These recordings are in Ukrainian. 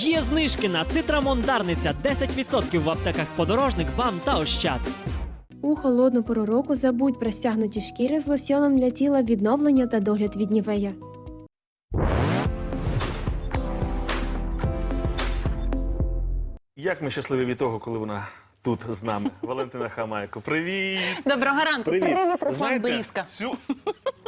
Є знижки на цитрамон Дарниця 10% в аптеках подорожник, бам та ощад. У холодну пору року забудь про стягнуті шкіри з лосьоном для тіла відновлення та догляд від нівея. Як ми щасливі від того, коли вона тут з нами. Валентина Хамайко. Привіт! Доброго ранку. Привіт! Руслан Знаєте, Берізка. Цю...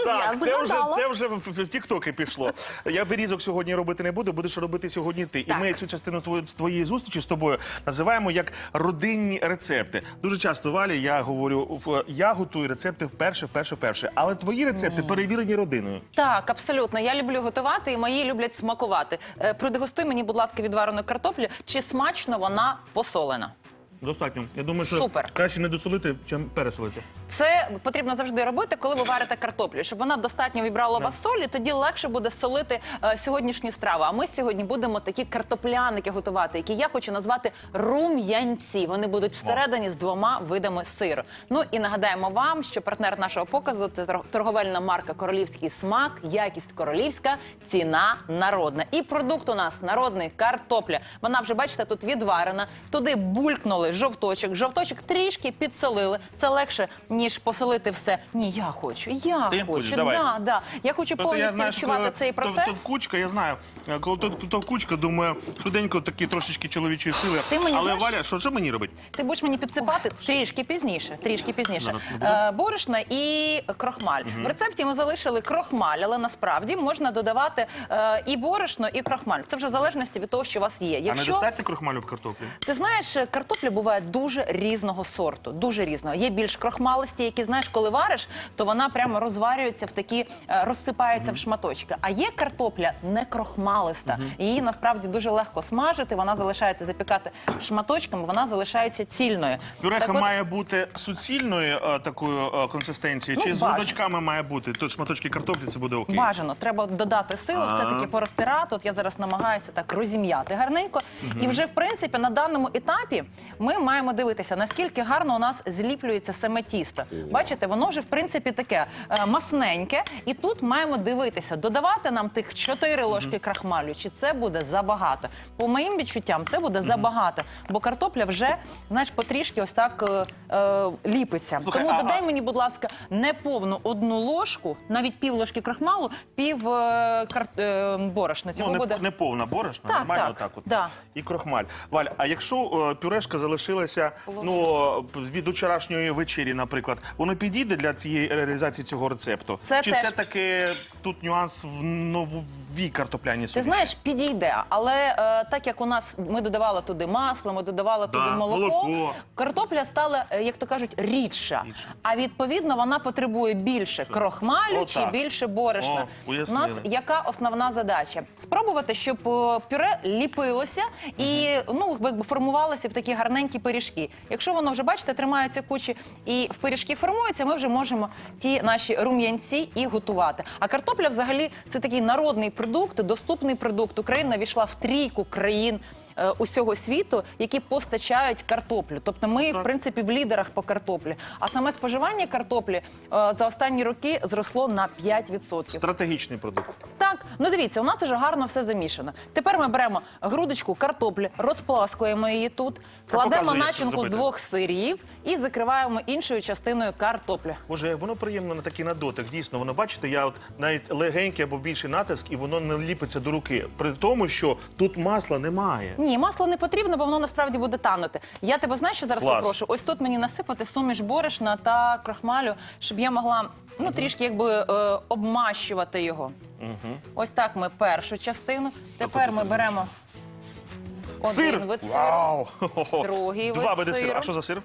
Так, Я це вже, згадала. це вже в, в, в Тіктоки пішло. Я берізок сьогодні робити не буду, будеш робити сьогодні ти. І Так. ми цю частину твої- твоєї зустрічі з тобою називаємо як родинні рецепти. Дуже часто Валі я говорю, в- я готую рецепти вперше, вперше, вперше. Але твої рецепти перевірені родиною. Так, абсолютно. Я люблю готувати, і мої люблять смакувати. Е, Продегустуй мені, будь ласка, відварену картоплю. Чи смачно вона посолена? Достатньо. Я думаю, що Супер. краще не досолити, чим пересолити. Це потрібно завжди робити, коли ви варите картоплю, щоб вона достатньо вібрала у вас солі, тоді легше буде солити е, сьогоднішню страву. А ми сьогодні будемо такі картопляники готувати, які я хочу назвати рум'янці. Вони будуть всередині з двома видами сиру. Ну і нагадаємо вам, що партнер нашого показу це торг- торговельна марка Королівський смак, якість королівська, ціна народна. І продукт у нас народний картопля. Вона вже бачите, тут відварена. Туди булькнули жовточок. Жовточок трішки підсолили. Це легше ніж посолити все. Ні, я хочу. Я Ти хочу. хочеш? Давай. Да, да. Я хочу Просто повністю що відчувати коли цей процес. То, то кучка, я знаю. Е, Коли то, то, то кучка, думаю, швиденько такі трошечки чоловічої сили. Ти мені Але знаєш- Валя, що, що мені робить? Ти будеш мені підсипати трішки пізніше. Трішки пізніше. Зараз не буду. Е, борошна і крохмаль. В рецепті ми залишили крохмаль, але насправді можна додавати е, і борошно, і крохмаль. Це вже в залежності від того, що у вас є. А не Якщо достатньо крохмалю в картоплі? ти знаєш, картопля буває дуже різного сорту, дуже різного. Є більш крохмалисті, які знаєш, коли вариш, то вона прямо розварюється в такі, е, розсипається в шматочки. А є картопля не крохмалиста. Її насправді дуже легко смажити. Вона залишається запікати шматочками, вона залишається цільною. Пюреха Так от, має бути суцільної е, такої е, консистенції, Ну, чи з бажано. грудочками має бути? Тут шматочки картоплі, це буде окей. Бажано, треба додати сили, А. все-таки порозтирати. От я зараз намагаюся так розім'яти гарненько. І вже, в принципі, на даному етапі ми маємо дивитися, наскільки гарно у нас зліплюється саме тісто. Бачите, воно вже в принципі таке е, масненьке. І тут маємо дивитися, додавати нам тих 4 ложки крахмалю, чи це буде забагато. По моїм відчуттям, це буде забагато, бо картопля вже знаєш потрішки ось так е, е, ліпиться. Слухай, Тому а- додай мені, будь ласка, не повну одну ложку, навіть пів ложки крахмалу, пів е, кар... е, борошна. Цього Ну, не, буде. не повна борошна, Так, нормально так, отак от. да. І крохмаль. Валь, а якщо е, пюрешка залишилася ну, від вчорашньої вечері, наприклад, воно підійде для цієї реалізації цього рецепту? Це Чи теж- все-таки тут нюанс в новій картопляній Ти суміші? знаєш, підійде, але е, так як у нас ми додавали туди масло, ми додавали Да, туди молоко, молоко. картопля стала, е, як то кажуть, рідша. Рідша. А відповідно вона потребує більше крохмалю чи Отак. більше борошна. О, У уяснили. нас яка основна задача? Спробувати, щоб е, пюре ліпилося і ну якби формувалося в такі гарненькі пиріжки. Якщо воно вже бачите, тримається кучі і в пиріжки формується, ми вже можемо ті наші рум'янці і готувати. А картопля, взагалі, це такий народний продукт, доступний продукт. Україна війшла в трійку країн. Е, Усього світу, які постачають картоплю, тобто ми в принципі в лідерах по картоплі. А саме споживання картоплі е, за останні роки зросло на 5%. Стратегічний продукт. Так, ну дивіться, у нас вже гарно все замішано. Тепер ми беремо грудочку картоплі, розпласкуємо її тут, кладемо начинку з двох сирів і закриваємо іншою частиною картоплі. Боже, воно приємно на такий на дотик. Дійсно, воно бачите, я от навіть легенький або більший натиск, і воно не ліпиться до руки. При тому, що тут масла немає. Ні, масло не потрібно, бо воно насправді буде танути. Я тебе знаєш, що зараз Клас. попрошу? Ось тут мені насипати суміш борошна та крахмалю, щоб я могла ну трішки якби е, обмащувати його. Ось так ми першу частину. Тепер ми беремо один Сир! вид сиру. Вау! Другий Два вид види сиру. А що за сир?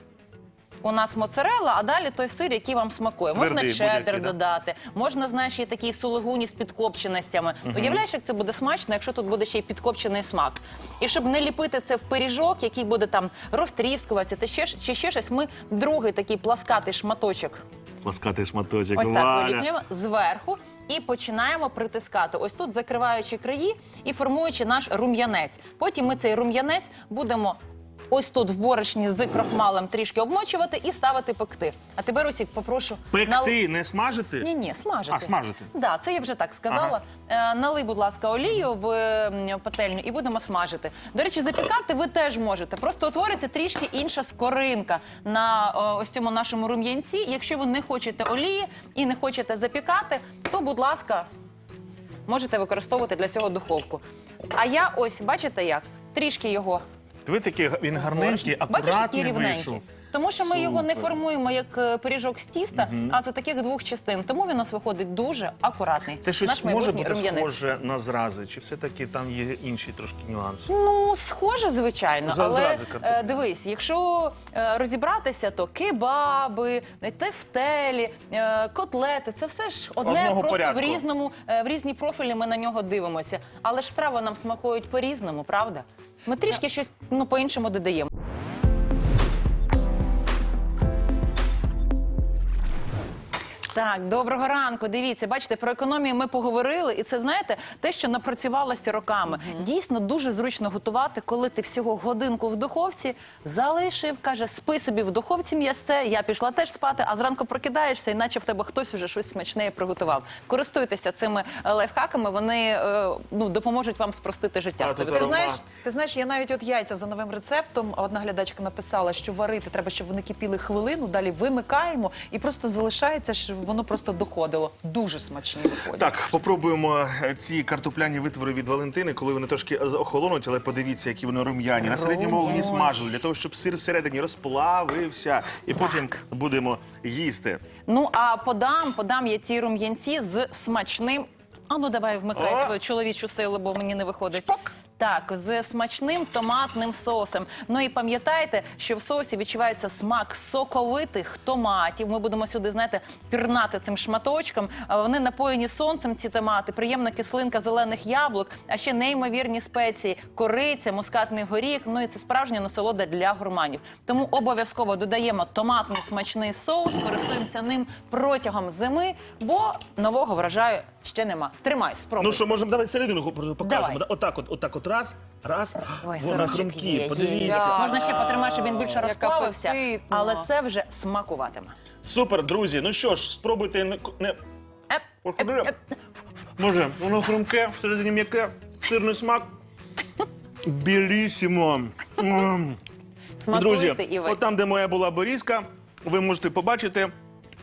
У нас моцарелла, а далі той сир, який вам смакує. Можна Твердий чеддер да? додати, можна, знаєш, і такі сулугуні з підкопченостями. Уявляєш, як це буде смачно, якщо тут буде ще й підкопчений смак. І щоб не ліпити це в пиріжок, який буде там розтріскуватися, та ще, ж- чи ще щось, ми другий такий пласкатий шматочок Ласкатий шматочок. Ось так виліплюємо зверху і починаємо притискати. Ось тут закриваючи краї і формуючи наш рум'янець. Потім ми цей рум'янець будемо ось тут в борошні з крохмалем трішки обмочувати і ставити пекти. А тебе, Русік, попрошу Пекти, не смажити? ні, ні, смажити. А, смажити. Да, це я вже так сказала. Е, налий, будь ласка, олію в пательню і будемо смажити. До речі, запікати ви теж можете. Просто утвориться трішки інша скоринка на ось цьому нашому рум'янці. Якщо ви не хочете олії і не хочете запікати, то, будь ласка, можете використовувати для цього духовку. А я ось, бачите як? Трішки його Ви такий, він гарненький, Бачиш, акуратний вийшов. Тому що ми його не формуємо як е, пиріжок з тіста, а з таких двох частин. Тому він у нас виходить дуже акуратний. Це щось Наш може бути рум'янець. схоже на зрази, чи все-таки там є інші трошки нюанси? Ну, схоже, звичайно, За- але зрази е, дивись, якщо е, розібратися, то кебаби, тефтелі, котлети це все ж одне Одного просто порядку. в різному, в різні профілі ми на нього дивимося. Але ж страви нам смакують по-різному, правда? Ми трішки щось ну, по-іншому додаємо. Так, доброго ранку. Дивіться, бачите, про економію ми поговорили, і це знаєте, те, що напрацювалося роками. Дійсно дуже зручно готувати, коли ти всього годинку в духовці залишив, каже, спи собі в духовці м'ясце. Я пішла теж спати, а зранку прокидаєшся, і наче в тебе хтось уже щось смачне приготував. Користуйтеся цими е, лайфхаками, вони е, ну допоможуть вам спростити життя. А, тут 100%. аромат. Ти знаєш, ти знаєш, я навіть от яйця за новим рецептом. Одна глядачка написала, що варити треба, щоб вони кипіли хвилину. Далі вимикаємо і просто залишається, щоб воно просто доходило. Дуже смачні виходять. Так, попробуємо е, ці картопляні витвори від Валентини, коли вони трошки е, охолонуть, але подивіться, які вони рум'яні. На середньому вогні смажили, для того, щоб сир всередині розплавився. І потім будемо їсти. Ну а подам, подам я ці рум'янці з смачним. А ну давай вмикай О! свою чоловічу силу, бо мені не виходить. Шпак! Так, з смачним томатним соусом. Ну і пам'ятайте, що в соусі відчувається смак соковитих томатів. Ми будемо сюди, знаєте, пірнати цим шматочком. Вони напоєні сонцем, ці томати, приємна кислинка зелених яблук, а ще неймовірні спеції, кориця, мускатний горіх. Ну і це справжня насолода для гурманів. Тому обов'язково додаємо томатний смачний соус, користуємося ним протягом зими, бо нового врожаю ще нема. Тримай, спробуй. Ну що, можемо давай середину покажемо. Давай. да? Отак, от, отак, от раз, раз. Ой, Вона сорочок хрумкі, є, подивіться. Можна ще потримати, щоб він більше Як розплавився, апетитно. але це вже смакуватиме. Супер, друзі. Ну що ж, спробуйте не. не... Еп, Ох, еп, еп. Може, воно хрумке, всередині м'яке, сирний смак. Білісімо. М. Смакуйте Друзі, і ви. от там, де моя була борізка, ви можете побачити,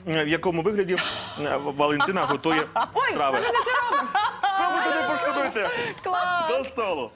е, в якому вигляді е, Валентина готує страви. Спробуйте, не пошкодуйте. Клас! До столу.